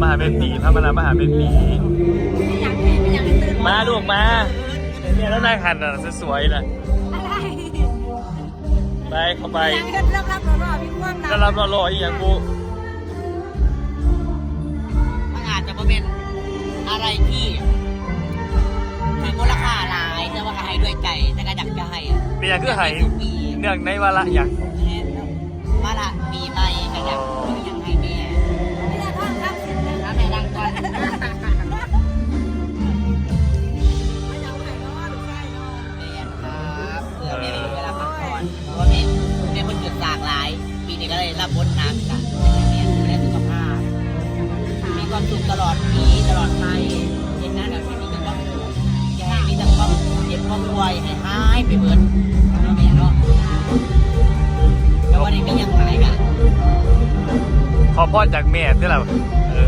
มาหาเป็นปีพระมานามหาเป็นปีไม่อยากให้ไม่อยากให้ตื่นมาลูกมาเนี่ยแล้วนายหันอะสวยๆนะอะไรไปเข้าไปอยากให้เริ่มรับรอพี่พ่วงนะแล้วรับรอๆอีกอย่างกูมันอาจจะเป็นอะไรที่มีมูลค่าหลายแต่ว่าก็ให้ด้วยใจแต่ก็อยากจะให้อะเป็นอย่างคือไห้ทุกปีเนื่องในวาระอย่าง ตลอดปีตลอดไปเห็นหน้าแบบนี้มีแต่ความสุขอย่าให้มีแต่ความเจ็บความรวยให้หายไปเบิดเนาะแม่เนาะแล้ววันนี้ก็ยังหายกันขอพ่อจากแม่ที่เราเออ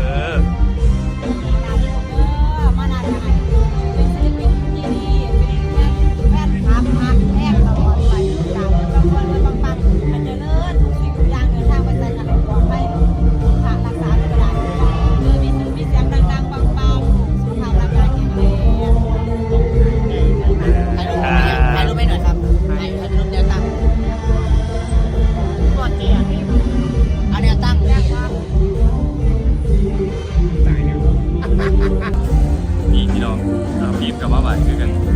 เอาพีม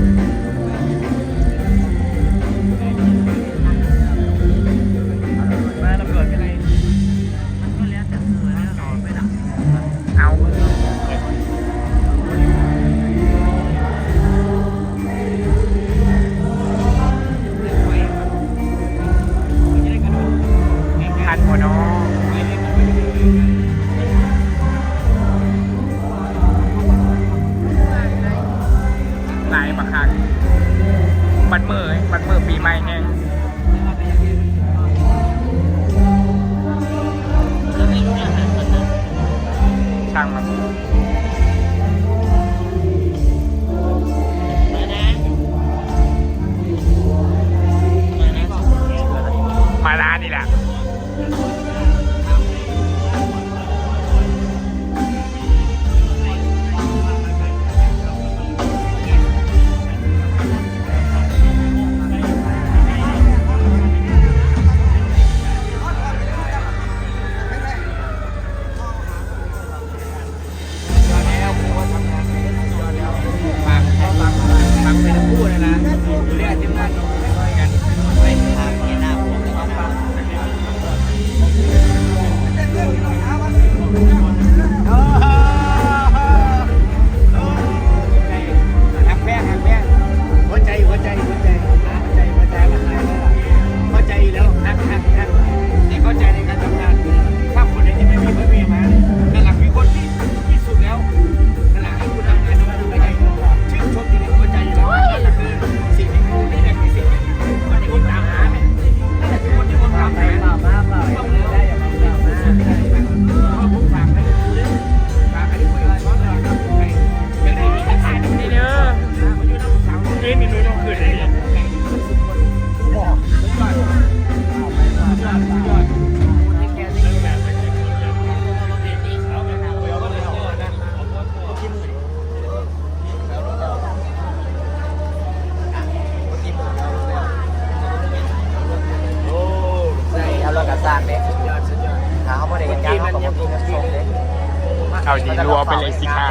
รัวไปเลยสิคะ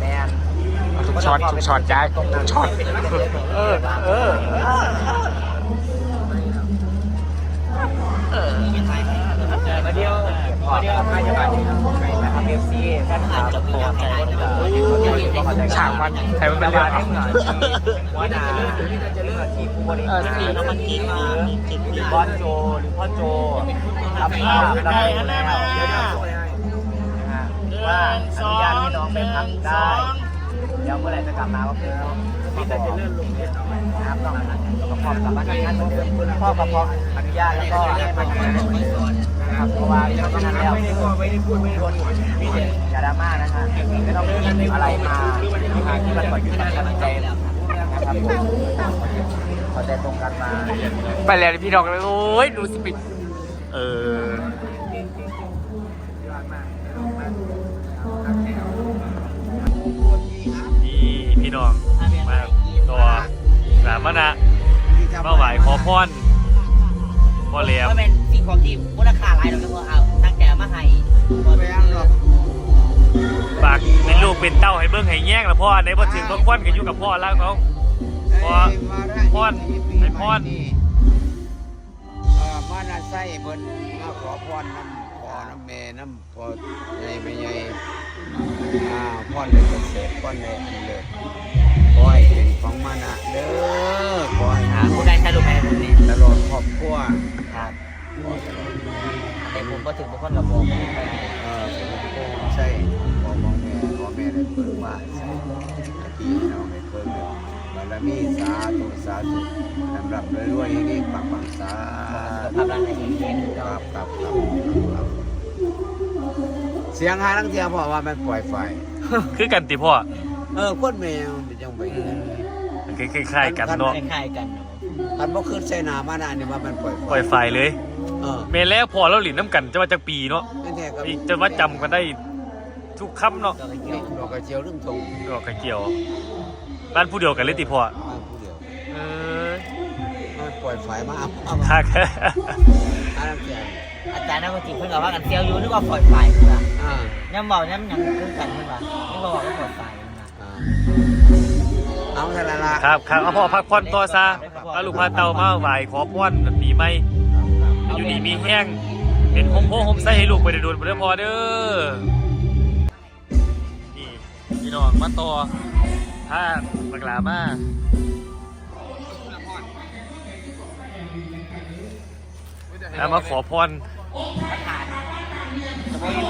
แมนทุกช็อตทุกช็อตย้ายทุกช็อตเออเออมาเดียวมาเดียวมาจะมานะครับเอฟซีแฟนคลับโปรใจฉากมันใครมันเป็นเรื่องหัวหน้าจะเลือกทีมผู้บริหารแล้วมันกินหรือบอสโจหรือพ่อโจรับภาพรับไปแล้ว ว่าอนุญาตให้น้องไปพักได้ เดี๋ยวเมื่อไหร่จะกลับมาก็คือพี่แต่จะเลื่อนลงนะครับต้องประกอบกับมาตรการเหมือนเดิมพ่อกับพ่ออนุญาตแล้วก็ให้มาทำงานเหมือนเดิมนะครับเพราะว่าเพราะฉะนั้นแล้วไม่ได้พูดไม่ได้พูดไม่ได้พูดพี่เด็กอย่าดราม่านะฮะไม่ต้องมีอะไรมาที่มันก่อนอยู่ในใจนะครับผมเข้าใจตรงกันมาไปแล้วพี่น้องเลยโอ้ยดูสปิดเออา นมากลงมาทักแถวนี่พี่น้องมาตัวสามนะมาไหวขอพรพ่อแหลมก็เป็นสิ่งของที่มูลค่าหลายเราก็เอาตั้งใจเอามาให้ไปอ่างหรอกฝากเป็นลูกเป็นเต้าให้เบิ่งให้แย่งแล้วพ่อในบ่ถึงบ่ควนกันอยู่กับพ่อแล้วเขาพอพรให้พรเอ่อมานาไส้เพิ่นมาขอพรน้ำพ่อน้ำ แม่น้ำพ่อใหญ่ไม่ใหญ่อ่าพรเลยเกษตรพรเลยอันเลิศขอให้เป็นของมานะเด้อขอให้หาหาผู้ได้ใช้ลูกแม่ผมนี่ตลอดครอบครัวครับแต่ผมก็ถึงบุคคลกับผมเอ่อเป็นใช่พ่อของแม่พ่อแม่ได้เพิ่งมาใช่ที่เราได้เพิ่งเลยบารมีสาธุสาธุลำดับรวยๆอย่างนี้ปังปังๆสาสุขธุภาพร่างกายแข็งแรงคก็รับครับครับครับ เสียงหาทั้งเทียเพราะว่ามันปล่อยไฟ คือกันติพ่อเออคนแมวมันจังไปคล้ายๆกันเนาะคล้ายๆกันอันบ่ขึ้นใส่หน้ามานะนี่ว่ามันปล่อยไฟปล่อยไฟเลยเออแม่แล้วพ่อเราหลินน้ำกันจะว่าจักปีเนาะนั่นแท้ก็อีกจะว่าจำกันได้ทุกคำเนาะก็เกี่ยวดอกกระเจียวลืมทงดอกกระเกี่ยวบ้านผู้เดียวกันเลยติพ่อมาผู้เดียวเออมันปล่อยไฟมาเอาเอาคักอันนั้นเสียงอา จารย์นักดนตรีเพิ่งบอกว่ากันเซียวอยู่นึกว่าปล่อยไฟเพื่ออ่าย้ำบอกย้ำหยังคือกันเพื่อนึกว่าบอกว่าปล่อยไฟเพื่ออ่าเอาเท่านั้นละครับครับเอาพ่อพักผ่อนต่อซะพาลูกพาเต่ามาไหว้ขอพรปีใหม่อยู่ดีมีแห้งเป็นโฮมโพโฮมไส้ให้ลูกไปได้โดนไปเด้อพ่อเด้อนี่พี่น้องมาต่อถ้าบักหลามาแล้วมาขอพร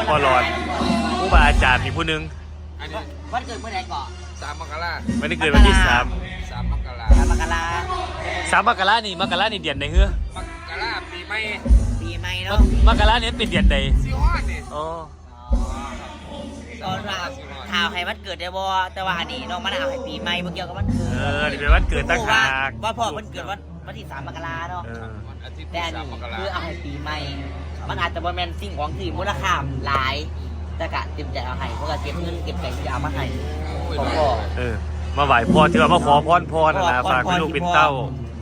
พ่อหลอดผู้บาอาจารย์มีผู้หนึงอันนี้วันเกิดเมื่อไหร่ก่อนสามมกราไม่ได้เกิดวันที่สามสามมกราสามมกราสามมกรานี่มกรานี่เดือนใดเฮ้อมกราปีใหม่ปีใหม่เนาะมกรานี่เป็นเดือนใดสิฮอดนี่อ๋อตอนว่าข่าวให้วันเกิดได้บ่แต่ว่าอันนี้น้องมะนาวให้ปีใหม่บ่เกี่ยวกับวันเกิดเออนี่เป็นวันเกิดตั้งหากว่าพ่อวันเกิดวัน วันที่สามมกราเนาะ เออวันอาทิตย์แต่ที่อันสามนี้มกราคือเอาให้ปีใหม่ มันอาจจะบ่แม่นสิ่งของที่มูลค่าหลาย แต่กะเต็มใจเอาให้เพราะว่าเก็บเงินเก็บใจที่จะเอามาให้โอ้ยของพ่อเออ มาไหว้พ่อที่ว่ามาขอพรพ่อนะนะฝากเป็นลูกเป็นเต้า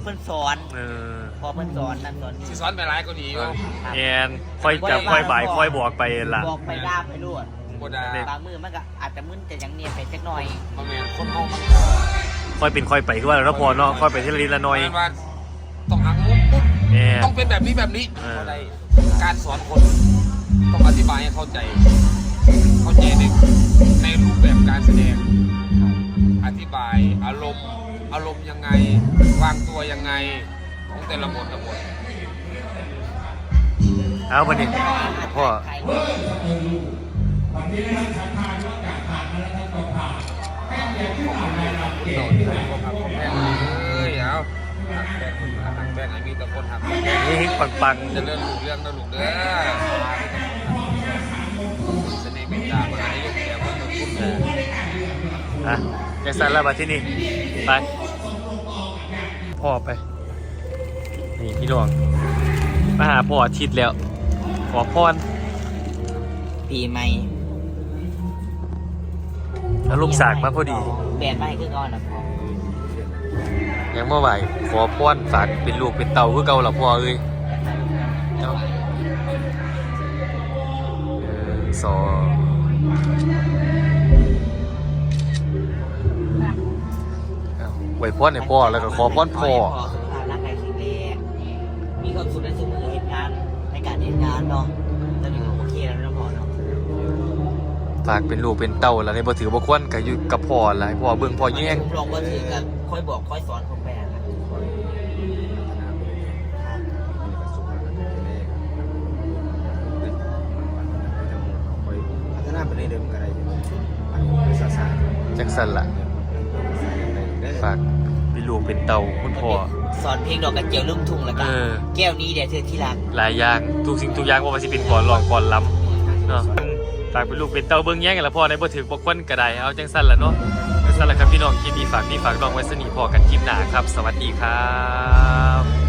เพิ่นสอนเออพ่อเพิ่นสอนนั่นสอนนี่ สิสอนไปหลายก็ดีอยู่แอนคอยจับคอยบ่ายคอยบอกไปล่ะ บอกไปด้าไปรวดบ่ได้บางมือมันก็อาจจะมึนแต่ยังเนียนไปจักหน่อย บ่แม่นคนเฮามันคอยเป็นคอยไปคือว่าแล้วพ่อเนาะคอยไปที่ละนิดละหน่อย แม่นว่า ต้องหักมุมปุ๊บแอนต้องเป็นแบบนี้แบบนี้เออบ่ได้การสอนคนต้องอธิบายให้เข้าใจ เข้าใจในในรูปแบบการแสดง อธิบายอารมณ์อารมณ์ยังไง วางตัวยังไงของแต่ละบทละบทเอาวันนี้พ่อใครโดดเลยพวกหักของแม่เอ้ยเอา หักแบ่งหักแบ่งให้มีแต่คนหักแบ่งนี่ปังปังจะเรื่องลูกเรื่องนะลูกเด้อเสน่ห์เมตตามหานิยมแก่คนทุกคนเลยๆอะยังสั่นแล้วมาที่นี่ ไป พ่อไป นี่พี่น้อง มาหาพ่ออาทิตย์แล้ว ขอพร ปีใหม่แล้วลูกสากมาพอดี แบนไปคือก่อนนะพ่อ ยังเมื่อไหวขอพรฝากเป็นลูกเป็นเต่าคือเก่าละพ่อเอ้ยเจ้าเออสองเอาไหวพรให้พ่อแล้วก็ขอพรพ่อสุขภาพร่างกายแข็งแรงมีความสุขในสมือเหตุการณ์ในการเหตุการณ์เนาะตอนนี้ก็โอเคแล้วนะพ่อเนาะฝากเป็นลูกเป็นเต่าแล้วในบ่ถือบ่ควรก็อยู่กับพ่อล่ะให้พ่อเบิ่งพ่อแย่งลองมาถือกันค่อยบอกค่อยสอนผม ไปเรื่อยๆมันก็ได้อยู่มันเป็นศาสนาจังซั่นล่ะฝากเป็นลูกเป็นเต่าคุณพ่อ สอนเพลงดอกกระเจียวลุ่มทุ่งแล้วก็เออ แก้วนี้เดี๋ยวเธอที่รัก หลายอย่างทุกสิ่งทุกอย่างว่ามันสิเป็นก่อนรองก่อนล้ำเนาะฝากเป็นลูกเป็นเต่าเบิ่งแย่งกันละพ่อในบ่ถือบ่ควรก็ได้เอาจังซั่นล่ะเนาะจังซั่นล่ะครับพี่น้องคลิปนี้ฝากพี่ฝากน้องไว้สนิทพอกันคลิปหน้าครับ สวัสดีครับ